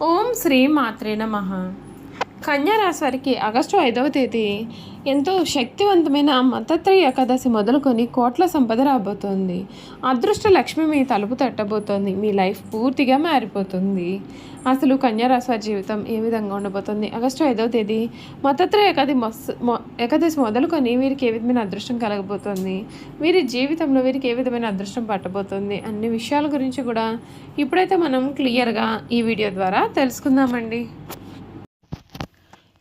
ఓం శ్రీ మాత్రే నమ. కన్యా రాశి వారికి ఆగస్టు ఐదవ తేదీ ఎంతో శక్తివంతమైన మతత్రయ ఏకాదశి మొదలుకొని కోట్ల సంపద రాబోతోంది. అదృష్ట లక్ష్మి మీ తలుపు తట్టబోతోంది. మీ లైఫ్ పూర్తిగా మారిపోతుంది. అసలు కన్యారాశి వారి జీవితం ఏ విధంగా ఉండబోతుంది? ఆగస్టు ఐదవ తేదీ మతత్రయ ఏకాది మొస్ ఏకాదశి మొదలుకొని వీరికి ఏ విధమైన అదృష్టం కలగబోతోంది? వీరి జీవితంలో వీరికి ఏ విధమైన అదృష్టం పట్టబోతుంది? అన్ని విషయాల గురించి కూడా ఇప్పుడైతే మనం క్లియర్గా ఈ వీడియో ద్వారా తెలుసుకుందామండి.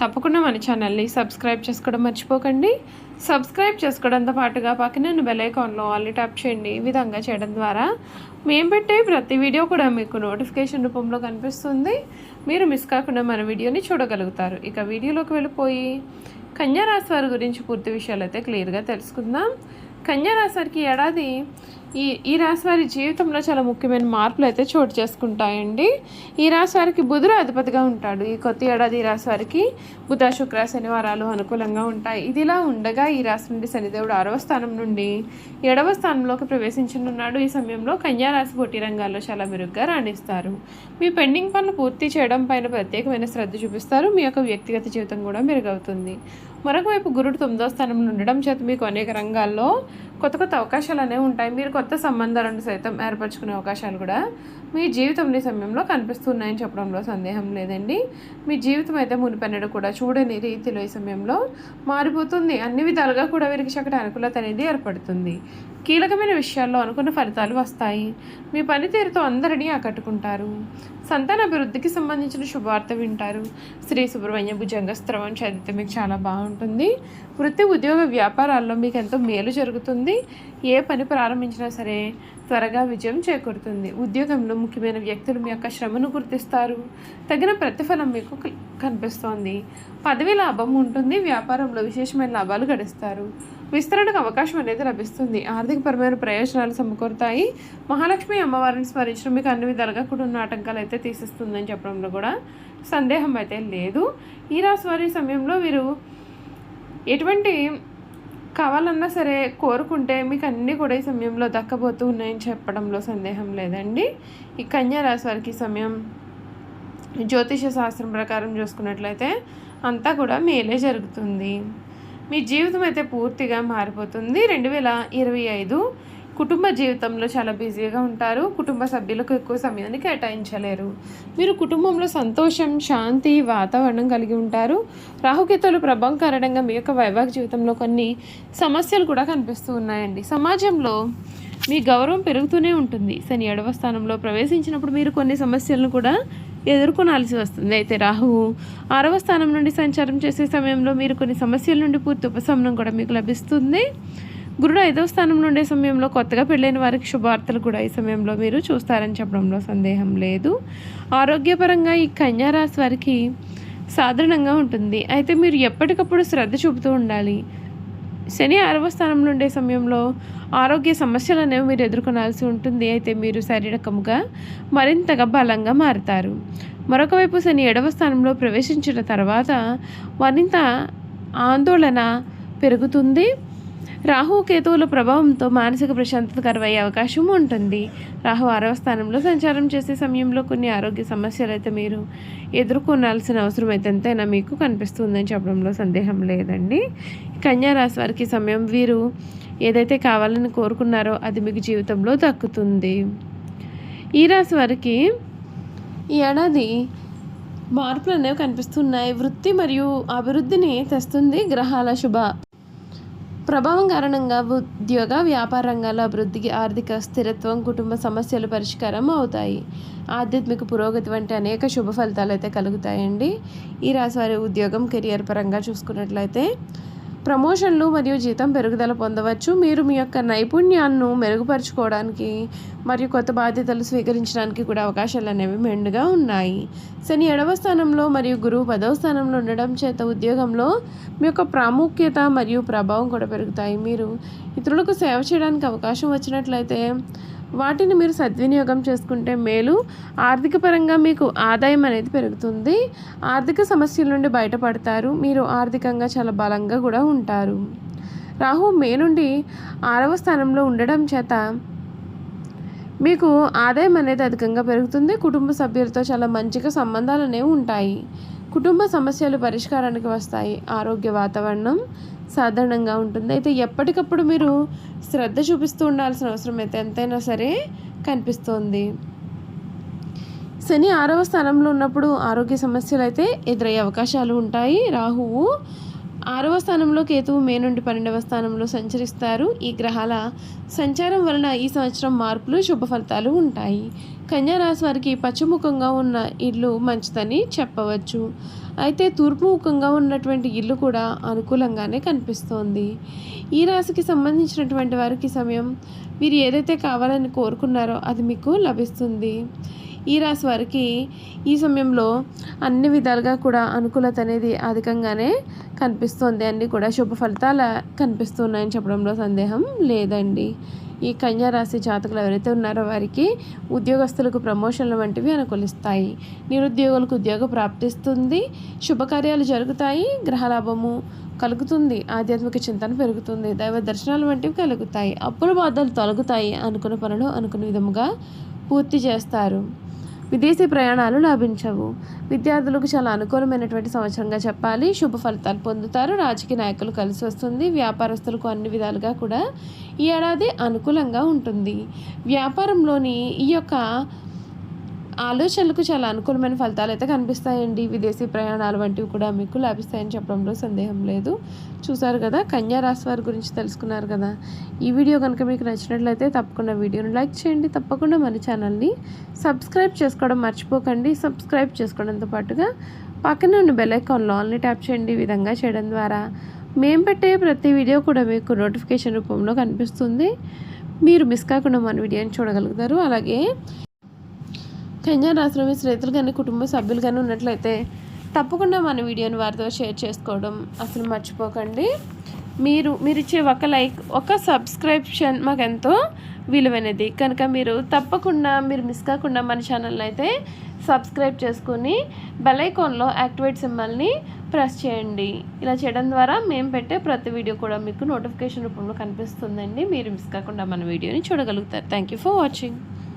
తప్పకుండా మన ఛానల్ని సబ్స్క్రైబ్ చేసుకోవడం మర్చిపోకండి. సబ్స్క్రైబ్ చేసుకోవడంతో పాటుగా పక్కన బెల్ ఐకాన్లో ఆల్ని ట్యాప్ చేయండి. ఈ విధంగా చేయడం ద్వారా మేము పెట్టే ప్రతి వీడియో కూడా మీకు నోటిఫికేషన్ రూపంలో కనిపిస్తుంది. మీరు మిస్ కాకుండా మన వీడియోని చూడగలుగుతారు. ఇక వీడియోలోకి వెళ్ళిపోయి కన్యారాశి వారి గురించి పూర్తి విషయాలు అయితే క్లియర్గా తెలుసుకుందాం. కన్యారాశి వారికి ఏడాది ఈ ఈ రాశి వారి జీవితంలో చాలా ముఖ్యమైన మార్పులు అయితే చోటు చేసుకుంటాయండి. ఈ రాశి వారికి బుధుడు అధిపతిగా ఉంటాడు. ఈ కొత్త ఏడాది ఈ రాశి వారికి బుధ శుక్ర శనివారాలు అనుకూలంగా ఉంటాయి. ఇదిలా ఉండగా ఈ రాశి నుండి శనిదేవుడు ఆరవ స్థానం నుండి ఏడవ స్థానంలోకి ప్రవేశించనున్నాడు. ఈ సమయంలో కన్యారాశి పోటీ రంగాల్లో చాలా మెరుగ్గా రాణిస్తారు. మీ పెండింగ్ పనులు పూర్తి చేయడం పైన ప్రత్యేకమైన శ్రద్ధ చూపిస్తారు. మీ యొక్క వ్యక్తిగత జీవితం కూడా మెరుగవుతుంది. మరొక వైపు గురుడు తొమ్మిదో స్థానంలో ఉండడం చేత మీకు అనేక రంగాల్లో కొత్త కొత్త అవకాశాలు అనేవి ఉంటాయి. మీరు కొత్త సంబంధాలను సైతం ఏర్పరచుకునే అవకాశాలు కూడా మీ జీవితం సమయంలో కనిపిస్తున్నాయని చెప్పడంలో సందేహం లేదండి. మీ జీవితం అయితే మునిపెన్నడు కూడా చూడని రీతిలో ఈ సమయంలో మారిపోతుంది. అన్ని విధాలుగా కూడా వీరికి చక్కటి అనుకూలత అనేది ఏర్పడుతుంది. కీలకమైన విషయాల్లో అనుకున్న ఫలితాలు వస్తాయి. మీ పనితీరుతో అందరినీ ఆకట్టుకుంటారు. సంతాన అభివృద్ధికి సంబంధించిన శుభవార్త వింటారు. శ్రీ సుబ్రహ్మణ్య భుజంగ స్త్రవం చదివితే మీకు చాలా బాగుంటుంది. వృత్తి ఉద్యోగ వ్యాపారాల్లో మీకు ఎంతో మేలు జరుగుతుంది. ఏ పని ప్రారంభించినా సరే త్వరగా విజయం చేకూరుతుంది. ఉద్యోగంలో ముఖ్యమైన వ్యక్తులు మీ యొక్క శ్రమను గుర్తిస్తారు. తగిన ప్రతిఫలం మీకు కనిపిస్తోంది. పదవి లాభం ఉంటుంది. వ్యాపారంలో విశేషమైన లాభాలు గడిస్తారు. విస్తరణకు అవకాశం అనేది లభిస్తుంది. ఆర్థికపరమైన ప్రయోజనాలు సమకూరుతాయి. మహాలక్ష్మి అమ్మవారిని స్మరించడం మీకు అన్ని విధాలుగా కూడా ఉన్న ఆటంకాలు అయితే తీసిస్తుందని చెప్పడంలో కూడా సందేహం అయితే లేదు. ఈ రాశి వారి సమయంలో వీరు ఎటువంటి కావాలన్నా సరే కోరుకుంటే మీకు అన్నీ కూడా ఈ సమయంలో దక్కబోతూ ఉన్నాయని చెప్పడంలో సందేహం లేదండి. ఈ కన్యా రాశి వారికి సమయం జ్యోతిష శాస్త్రం ప్రకారం చూసుకున్నట్లయితే అంతా కూడా మేలే జరుగుతుంది. మీ జీవితం అయితే పూర్తిగా మారిపోతుంది. రెండు వేల ఇరవై ఐదు కుటుంబ జీవితంలో చాలా బిజీగా ఉంటారు. కుటుంబ సభ్యులకు ఎక్కువ సమయాన్ని కేటాయించలేరు. మీరు కుటుంబంలో సంతోషం శాంతి వాతావరణం కలిగి ఉంటారు. రాహుకేతులు ప్రభావం కారణంగా మీ యొక్క వైవాహిక జీవితంలో కొన్ని సమస్యలు కూడా కనిపిస్తూ ఉన్నాయండి. సమాజంలో మీ గౌరవం పెరుగుతూనే ఉంటుంది. శని ఏడవ స్థానంలో ప్రవేశించినప్పుడు మీరు కొన్ని సమస్యలను కూడా ఎదుర్కొనాల్సి వస్తుంది. అయితే రాహువు ఆరవ స్థానం నుండి సంచారం చేసే సమయంలో మీరు కొన్ని సమస్యల నుండి పూర్తి ఉపశమనం కూడా మీకు లభిస్తుంది. గురుడు ఐదవ స్థానం నుండే సమయంలో కొత్తగా పెళ్ళైన వారికి శుభార్తలు కూడా ఈ సమయంలో మీరు చూస్తారని చెప్పడంలో సందేహం లేదు. ఆరోగ్యపరంగా ఈ కన్యారాశి వారికి సాధారణంగా ఉంటుంది. అయితే మీరు ఎప్పటికప్పుడు శ్రద్ధ చూపుతూ ఉండాలి. శని ఆరవ స్థానం నుండే సమయంలో ఆరోగ్య సమస్యలు అనేవి మీరు ఎదుర్కొనాల్సి ఉంటుంది. అయితే మీరు శారీరకముగా మరింతగా బలంగా మారుతారు. మరొక వైపు శని ఏడవ స్థానంలో ప్రవేశించిన తర్వాత మరింత ఆందోళన పెరుగుతుంది. రాహు కేతువుల ప్రభావంతో మానసిక ప్రశాంతత కరువయ్యే అవకాశం ఉంటుంది. రాహు ఆరవ స్థానంలో సంచారం చేసే సమయంలో కొన్ని ఆరోగ్య సమస్యలు అయితే మీరు ఎదుర్కొనాల్సిన అవసరం అయితే ఎంతైనా మీకు కనిపిస్తుందని చెప్పడంలో సందేహం లేదండి. కన్యా రాశి వారికి సమయం వీరు ఏదైతే కావాలని కోరుకున్నారో అది మీకు జీవితంలో దక్కుతుంది. ఈ రాశి వారికి ఈ ఏడాది మార్పులు అనేవి కనిపిస్తున్నాయి. వృత్తి మరియు అభివృద్ధిని తెస్తుంది గ్రహాల శుభ ప్రభావం కారణంగా ఉద్యోగ వ్యాపార రంగాల అభివృద్ధికి ఆర్థిక స్థిరత్వం కుటుంబ సమస్యలు పరిష్కారం అవుతాయి. ఆధ్యాత్మిక పురోగతి వంటి అనేక శుభ ఫలితాలు అయితే కలుగుతాయండి. ఈ రాశివారి ఉద్యోగం కెరియర్ పరంగా చూసుకున్నట్లయితే ప్రమోషన్లు మరియు జీతం పెరుగుదల పొందవచ్చు. మీరు మీ యొక్క నైపుణ్యాలను మెరుగుపరుచుకోవడానికి మరియు కొత్త బాధ్యతలు స్వీకరించడానికి కూడా అవకాశాలు అనేవి మెండుగా ఉన్నాయి. శని ఏడవ స్థానంలో మరియు గురువు పదవ స్థానంలో ఉండడం చేత ఉద్యోగంలో మీ యొక్క ప్రాముఖ్యత మరియు ప్రభావం కూడా పెరుగుతాయి. మీరు ఇతరులకు సేవ చేయడానికి అవకాశం వచ్చినట్లయితే వాటిని మీరు సద్వినియోగం చేసుకుంటే మేలు. ఆర్థిక పరంగా మీకు ఆదాయం అనేది పెరుగుతుంది. ఆర్థిక సమస్యల నుండి బయటపడతారు. మీరు ఆర్థికంగా చాలా బలంగా కూడా ఉంటారు. రాహు మే నుండి ఆరవ స్థానంలో ఉండడం చేత మీకు ఆదాయం అనేది అధికంగా పెరుగుతుంది. కుటుంబ సభ్యులతో చాలా మంచిగా సంబంధాలు అనేవి ఉంటాయి. కుటుంబ సమస్యలు పరిష్కారానికి వస్తాయి. ఆరోగ్య వాతావరణం సాధారణంగా ఉంటుంది. అయితే ఎప్పటికప్పుడు మీరు శ్రద్ధ చూపిస్తూ ఉండాల్సిన అవసరం అయితే ఎంతైనా సరే కనిపిస్తోంది. శని ఆరవ స్థానంలో ఉన్నప్పుడు ఆరోగ్య సమస్యలు అయితే ఎదురయ్యే అవకాశాలు ఉంటాయి. రాహువు ఆరవ స్థానంలో కేతువు మే నుండి పన్నెండవ స్థానంలో సంచరిస్తారు. ఈ గ్రహాల సంచారం వలన ఈ సంవత్సరం మార్పులు శుభ ఫలితాలు ఉంటాయి. కన్యారాశి వారికి పశ్చిముఖంగా ఉన్న ఇల్లు మంచిదని చెప్పవచ్చు. అయితే తూర్పు ముఖంగా ఉన్నటువంటి ఇల్లు కూడా అనుకూలంగానే కనిపిస్తోంది. ఈ రాశికి సంబంధించినటువంటి వారికి సమయం మీరు ఏదైతే కావాలని కోరుకున్నారో అది మీకు లభిస్తుంది. ఈ రాశి వారికి ఈ సమయంలో అన్ని విధాలుగా కూడా అనుకూలత అనేది అధికంగానే కనిపిస్తుంది. అన్నీ కూడా శుభ ఫలితాలు కనిపిస్తున్నాయని చెప్పడంలో సందేహం లేదండి. ఈ కన్యా రాశి జాతకులు ఎవరైతే ఉన్నారో వారికి ఉద్యోగస్తులకు ప్రమోషన్లు వంటివి అనుకూలిస్తాయి. నిరుద్యోగులకు ఉద్యోగం ప్రాప్తిస్తుంది. శుభకార్యాలు జరుగుతాయి. గ్రహలాభము కలుగుతుంది. ఆధ్యాత్మిక చింతన పెరుగుతుంది. దైవ దర్శనాలు వంటివి కలుగుతాయి. అప్పుల బాధలు తొలగుతాయి అనుకున్న పనులు అనుకున్న విధముగా పూర్తి చేస్తారు. విదేశీ ప్రయాణాలు లాభించవు. విద్యార్థులకు చాలా అనుకూలమైనటువంటి సంవత్సరంగా చెప్పాలి. శుభ ఫలితాలు పొందుతారు. రాజకీయ నాయకులు కలిసి వస్తుంది. వ్యాపారస్తులకు అన్ని విధాలుగా కూడా ఈ ఏడాది అనుకూలంగా ఉంటుంది. వ్యాపారంలోని ఈ యొక్క ఆలోచనలకు చాలా అనుకూలమైన ఫలితాలు అయితే కనిపిస్తాయండి. విదేశీ ప్రయాణాలు వంటివి కూడా మీకు లభిస్తాయని చెప్పడంలో సందేహం లేదు. చూసారు కదా కన్యా రాశి వారి గురించి తెలుసుకున్నారు కదా. ఈ వీడియో కనుక మీకు నచ్చినట్లయితే తప్పకుండా వీడియోని లైక్ చేయండి. తప్పకుండా మన ఛానల్ని సబ్స్క్రైబ్ చేసుకోవడం మర్చిపోకండి. సబ్స్క్రైబ్ చేసుకోవడంతో పాటుగా పక్కన ఉన్న బెల్ ఐకాన్లో ఆన్లీ ట్యాప్ చేయండి. ఈ విధంగా చేయడం ద్వారా మేము పెట్టే ప్రతి వీడియో కూడా మీకు నోటిఫికేషన్ రూపంలో కనిపిస్తుంది. మీరు మిస్ కాకుండా మన వీడియోని చూడగలుగుతారు. అలాగే కన్యా రాశిలో మీ స్నేహితులు కానీ కుటుంబ సభ్యులు కానీ ఉన్నట్లయితే తప్పకుండా మన వీడియోని వారితో షేర్ చేసుకోవడం అసలు మర్చిపోకండి. మీరు మీరు ఇచ్చే ఒక లైక్ ఒక సబ్స్క్రిప్షన్ మాకు ఎంతో విలువైనది. కనుక మీరు తప్పకుండా మీరు మిస్ కాకుండా మన ఛానల్ని అయితే సబ్స్క్రైబ్ చేసుకుని బెలైకోన్లో యాక్టివేట్ సింబల్ని ప్రెస్ చేయండి. ఇలా చేయడం ద్వారా మేము పెట్టే ప్రతి వీడియో కూడా మీకు నోటిఫికేషన్ రూపంలో కనిపిస్తుందండి. మీరు మిస్ కాకుండా మన వీడియోని చూడగలుగుతారు. Thank you for watching.